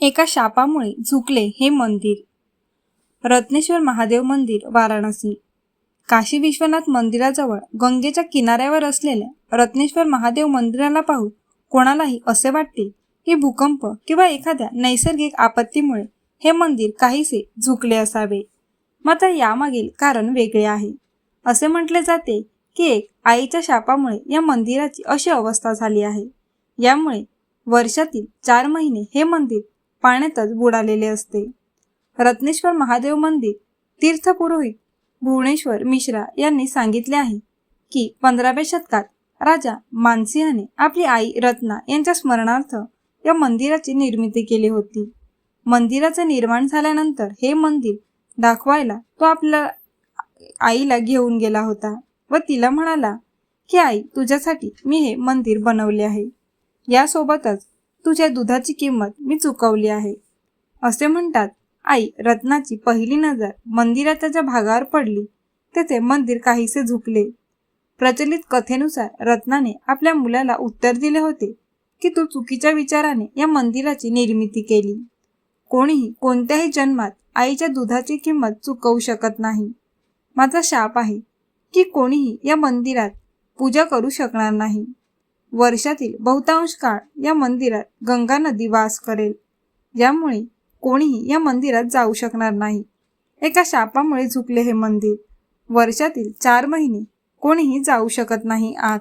एका शापामुळे झुकले हे मंदिर. रत्नेश्वर महादेव मंदिर वाराणसी. काशी विश्वनाथ मंदिराजवळ गंगेच्या किनाऱ्यावर असलेल्या रत्नेश्वर महादेव मंदिराला पाहून कोणालाही असे वाटते की भूकंप किंवा एखाद्या नैसर्गिक आपत्तीमुळे हे मंदिर काहीसे झुकले असावे. मात्र यामागील कारण वेगळे आहे. असे म्हटले जाते की एक आईच्या शापामुळे या मंदिराची अशी अवस्था झाली आहे. यामुळे वर्षातील चार महिने हे मंदिर पाण्यातच बुडालेले असते. रत्नेश्वर महादेव मंदिर तीर्थपुरोहित भुवनेश्वर मिश्रा यांनी सांगितले आहे की पंधराव्या शतकात राजा मानसिंहाने आपली आई रत्ना यांच्या स्मरणार्थ या मंदिराची निर्मिती केली होती. मंदिराचे निर्माण झाल्यानंतर हे मंदिर दाखवायला तो आपल्या आईला घेऊन गेला होता व तिला म्हणाला की आई तुझ्यासाठी मी हे मंदिर बनवले आहे. यासोबतच तुझ्या दुधाची किंमत मी चुकवली आहे. असे म्हणतात आई रत्नाची पहिली नजर मंदिराच्या ज्या भागावर पडली तेथे मंदिर काहीसे झुकले. प्रचलित कथेनुसार रत्नाने आपल्या मुलाला उत्तर दिले होते की तू चुकीच्या विचाराने या मंदिराची निर्मिती केली. कोणीही कोणत्याही जन्मात आईच्या दुधाची किंमत चुकवू शकत नाही. माझा शाप आहे की कोणीही या मंदिरात पूजा करू शकणार नाही. वर्षातील बहुतांश काळ या मंदिरात गंगा नदी वास करेल. यामुळे कोणीही या मंदिरात जाऊ शकणार नाही. एका शापामुळे झुकले हे मंदिर. वर्षातील चार महिने कोणीही जाऊ शकत नाही आत.